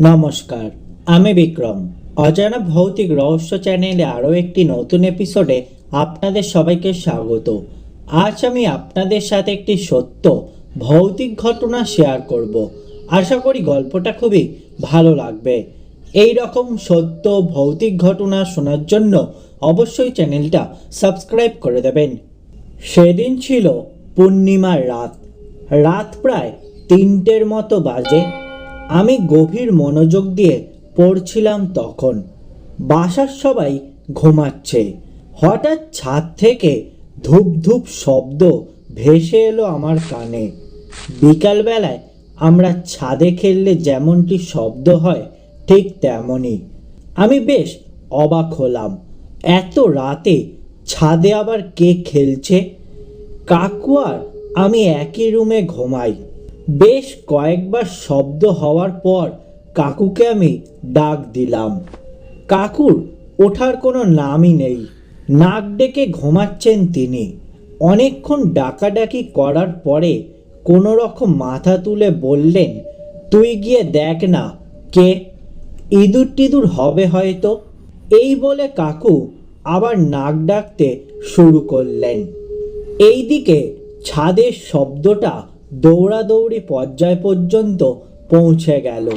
নমস্কার, আমি বিক্রম। অজানা ভৌতিক রহস্য চ্যানেলে আরও একটি নতুন এপিসোডে আপনাদের সবাইকে স্বাগত। আজ আমি আপনাদের সাথে একটি সত্য, ভৌতিক ঘটনা শেয়ার করব। আশা করি গল্পটা খুবই ভালো লাগবে। এই রকম সত্য, ভৌতিক ঘটনা শোনার জন্য অবশ্যই চ্যানেলটা সাবস্ক্রাইব করে দেবেন। সেদিন ছিল পূর্ণিমার রাত। রাত প্রায় তিনটের মতো বাজে। আমি গভীর মনোযোগ দিয়ে পড়ছিলাম তখন। বাসার সবাই ঘুমাচ্ছে। হঠাৎ ছাদ থেকে ধূপ ধূপ শব্দ ভেসে এলো আমার কানে। বিকালবেলায় আমরা ছাদে খেললে যেমনটি শব্দ হয়, ঠিক তেমনই। আমি বেশ অবাক হলাম। এত রাতে ছাদে আবার কে খেলছে? কাকু আর আমি একই রুমে ঘুমাই। বেশ কয়েকবার শব্দ হওয়ার পর কাকুকে আমি ডাক দিলাম। কাকুর ওঠার কোনো নামই নেই। নাক ডেকে ঘুমাচ্ছেন তিনি। অনেকক্ষণ ডাকাডাকি করার পরে কোনো রকম মাথা তুলে বললেন, তুই গিয়ে দেখ না, কে? ইঁদুর টিদুর হবে হয়তো? এই বলে কাকু আবার নাক ডাকতে শুরু করলেন। এইদিকে ছাদের শব্দটা দৌড়াদৌড়ি পর্যায় পর্যন্ত পৌঁছে গেল।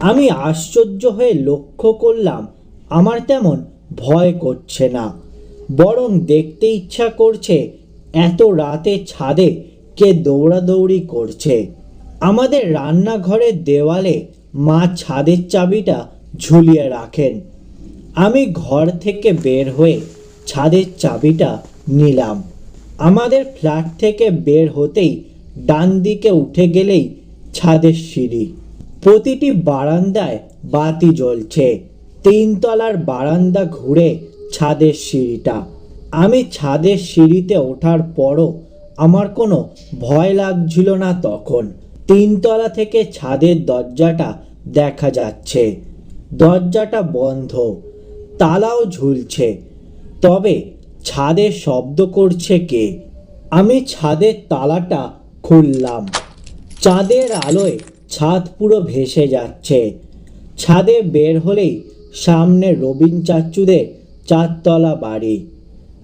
আমি আশ্চর্য হয়ে লক্ষ্য করলাম, আমার তেমন ভয় করছে না। বরং দেখতে ইচ্ছা করছে, এত রাতে ছাদে কে দৌড়াদৌড়ি করছে। আমাদের রান্নাঘরের দেওয়ালে মা ছাদের চাবিটা ঝুলিয়ে রাখেন। আমি ঘর থেকে বের হয়ে ছাদের চাবিটা নিলাম। আমাদের ফ্ল্যাট থেকে বের হতেই ডান দিকে উঠে গেলেই ছাদের সিঁড়ি। প্রতিটি বারান্দায় বাতি জ্বলছে। তিনতলার বারান্দা ঘুরে ছাদের সিঁড়িটা। আমি ছাদের সিঁড়িতে ওঠার পরও আমার কোনো ভয় লাগছিল না তখন। তিনতলা থেকে ছাদের দরজাটা দেখা যাচ্ছে। দরজাটা বন্ধ। তালাও ঝুলছে। তবে ছাদে শব্দ করছে কে? আমি ছাদের তালাটা খুললাম। চাঁদের আলোয় ছাদ পুরো ভেসে যাচ্ছে। ছাদে বের হলেই সামনে রবিন চাচুদের চারতলা বাড়ি।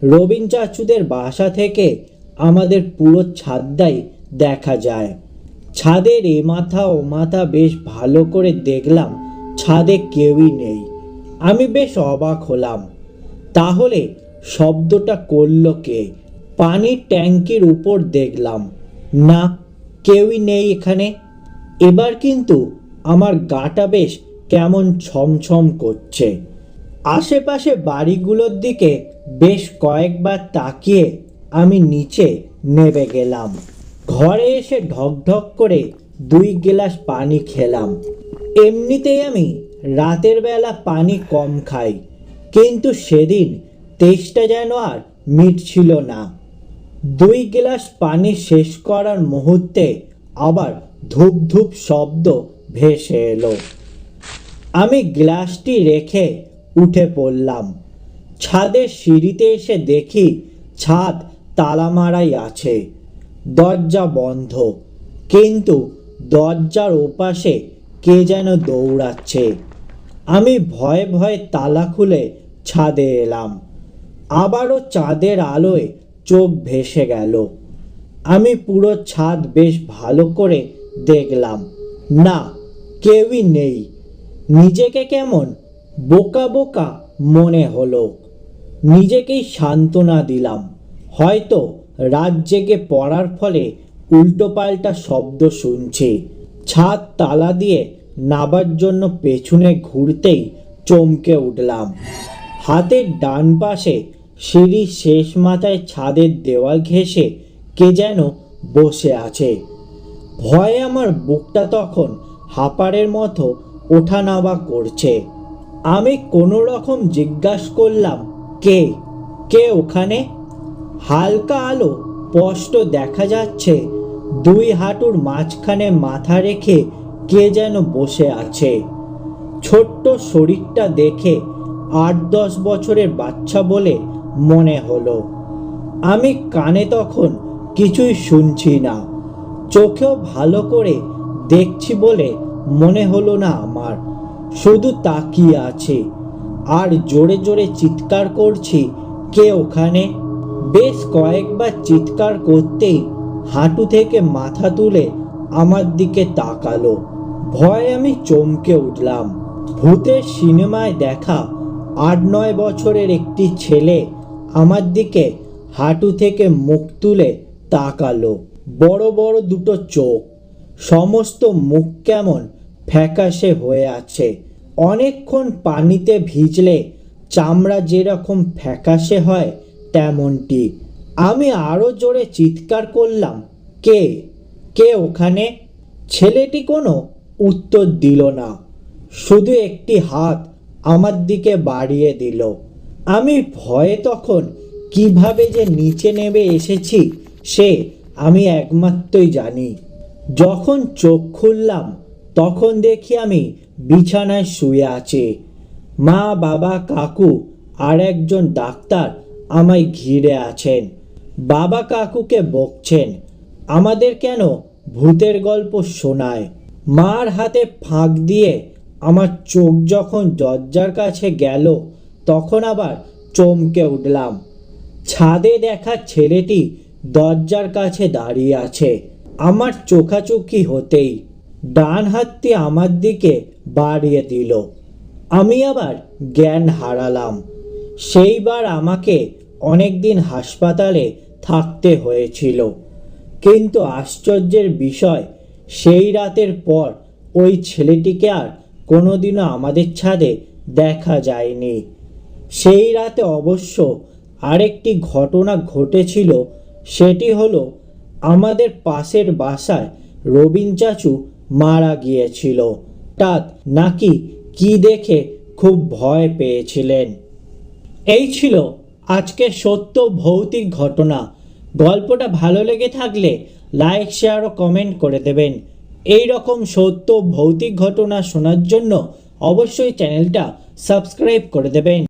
রবিন চাচুদের বাসা থেকে আমাদের পুরো ছাদটাই দেখা যায়। ছাদের এ মাথা ও মাথা বেশ ভালো করে দেখলাম ছাদে কেউই নেই। আমি বেশ অবাক হলাম। তাহলে শব্দটা করল কে? পানির ট্যাঙ্কির উপর দেখলাম। না, কেউই নেই এখানে। এবার কিন্তু আমার গাটা বেশ কেমন ছমছম করছে। আশেপাশে বাড়িগুলোর দিকে বেশ কয়েকবার তাকিয়ে আমি নিচে নেমে গেলাম। ঘরে এসে ঢক ঢক করে দুই গ্লাস পানি খেলাম। এমনিতেই আমি রাতের বেলা পানি কম খাই, কিন্তু সেদিন তেষ্টা যেন আর মিটছিল না। দুই গ্লাস পানি শেষ করার মুহূর্তে আবার ধূপ ধূপ শব্দ ভেসে এলো। আমি গ্লাসটি রেখে উঠে পড়লাম। ছাদের সিঁড়িতে এসে দেখি ছাদ তালা মারাই আছে। দরজা বন্ধ। কিন্তু দরজার ওপাশে কে যেন দৌড়াচ্ছে। আমি ভয়ে ভয়ে তালা খুলে ছাদে এলাম। আবারও চাঁদের আলোয় চোখ ভেসে গেল। আমি পুরো ছাদ বেশ ভালো করে দেখলাম। না, কেউই নেই। নিজেকে কেমন? বোকা বোকা মনে হলো। নিজেকেই সান্ত্বনা দিলাম। হয়তো রাত জেগে পড়ার ফলে উল্টোপাল্টা শব্দ শুনছি। ছাদ তালা দিয়ে নাবার জন্য পেছনে ঘুরতেই চমকে উঠলাম। হাতের ডান পাশে সিঁড়ির শেষ মাথায় ছাদের দেওয়াল ঘেঁষে কে যেন বসে আছে। ভয়ে আমার বুকটা তখন হাঁপারের মতো ওঠানামা করছে। আমি কোনো রকম জিজ্ঞাসা করলাম, কে? কে ওখানে? হালকা আলো স্পষ্ট দেখা যাচ্ছে, দুই হাঁটুর মাঝখানে মাথা রেখে কে যেন বসে আছে। ছোট্ট শরীরটা দেখে আট দশ বছরের বাচ্চা বলে মনে হলো। আমি কানে তখন কিছুই শুনছি না। চোখেও ভালো করে দেখছি বলে মনে হলো না আমার। শুধু তাকিয়ে আছে। আর জোরে জোরে চিৎকার করছি, কে ওখানে? বেশ কয়েকবার চিৎকার করতেই হাঁটু থেকে মাথা তুলে আমার দিকে তাকালো। ভয়ে আমি চমকে উঠলাম। ভূতের সিনেমায় দেখা আট নয় বছরের একটি ছেলে আমার দিকে হাঁটু থেকে মুখ তুলে তাকালো। বড় বড় দুটো চোখ, সমস্ত মুখ কেমন ফ্যাকাশে হয়ে আছে। অনেকক্ষণ পানিতে ভিজলে চামড়া যেরকম ফ্যাকাশে হয় তেমনটি। আমি আরও জোরে চিৎকার করলাম, কে? কে ওখানে? ছেলেটি কোনো উত্তর দিল না, শুধু একটি হাত আমার দিকে বাড়িয়ে দিল। আমি ভয়ে তখন কীভাবে যে নিচে নেমে এসেছি সে আমি একমাত্রই জানি। যখন চোখ খুললাম, তখন দেখি আমি বিছানায় শুয়ে আছে। মা, বাবা, কাকু আর একজন ডাক্তার আমায় ঘিরে আছেন। বাবা কাকুকে বকছেন, আমাদের কেন ভূতের গল্প শোনায়? মার হাতে ফাঁক দিয়ে আমার চোখ যখন দরজার কাছে গেল তখন আবার চমকে উঠলাম। ছাদে দেখা ছেলেটি দরজার কাছে দাঁড়িয়ে আছে। আমার চোখাচোখি হতেই ডান হাতটি আমার দিকে বাড়িয়ে দিল। আমি আবার জ্ঞান হারালাম। সেইবার আমাকে অনেক দিন হাসপাতালে থাকতে হয়েছিল। কিন্তু আশ্চর্যের বিষয়, সেই রাতের পর ওই ছেলেটিকে আর কোনোদিনও আমাদের ছাদে দেখা যায়নি। সেই রাতে অবশ্য আরেকটি ঘটনা ঘটেছিল, সেটি হলো আমাদের পাশের বাসায় রবিন চাচু মারা গিয়েছিল। হঠাৎ নাকি কি দেখে খুব ভয় পেয়েছিলেন। এই ছিল আজকে সত্য ভৌতিক ঘটনা। গল্পটা ভালো লেগে থাকলে লাইক, শেয়ার ও কমেন্ট করে দেবেন। এই রকম সত্য ভৌতিক ঘটনা শোনার জন্য অবশ্যই চ্যানেলটা সাবস্ক্রাইব করে দেবেন।